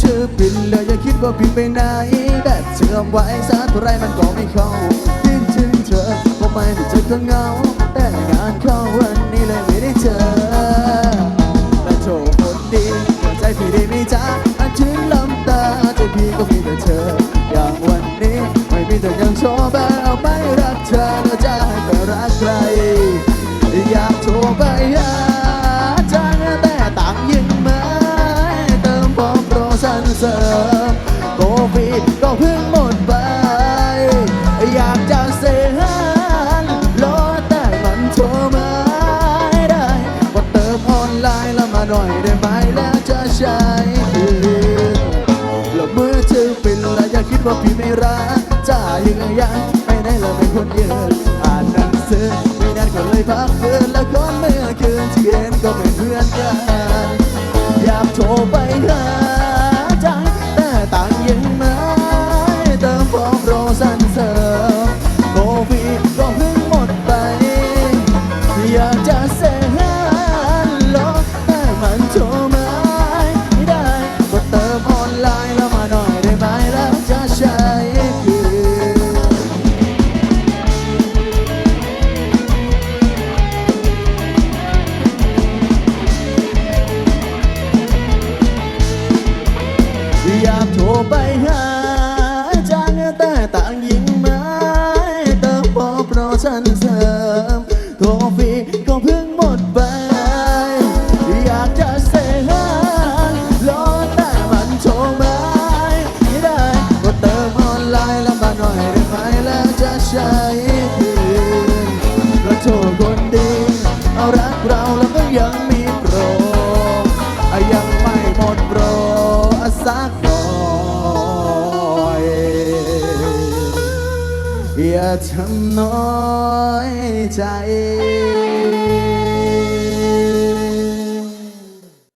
เธอบินเลยอย่าคิดว่าพี่ไปไหนแบบเชื่อไว้สักเท่าไรมันก็ไม่เข้าคิดถึงเธอก็ไม่ได้เจอก็เงา แต่งานเข้าวันนี้เลยไม่ได้เจอและโชคคนดีใจพี่ได้ไม่จ้าอันชื้นลำตาใจพี่ก็มีแต่เธอ อย่างวันนี้ไม่มีแต่ยังโชว์แบบเอาไม่รักเธอแล้วจะให้ไปรักใครอยากโทรไปหา สริมโควิดก็เพิ่งหมดไป อยากจะเสียหันรอแต่มันโทรมาไม่ได้ก็เติมออนไลน์แล้วมาหน่อยได้ไหมแล้วจะใช้คืนแล้วมือถือปิดแล้วอย่าคิดว่าพี่ไม่รักจะยังไงยังไม่ได้เลยเป็นคนยืนอ่านหนังสือไม่นานก็เลยพักเพื่อนแล้วคนเมื่อคืนที่เห็นก็เป็นเพื่อนกันอยากโทรไปหา โปรชันเสริมโทรฟีก็เพิ่งหมดไป อยากจะเสียหันรอแต่มันโชว์ไม่ได้ก็เติมออนไลน์แล้วมาหน่อยได้ไหมแล้วจะใช้ อย่าทำน้อยใจ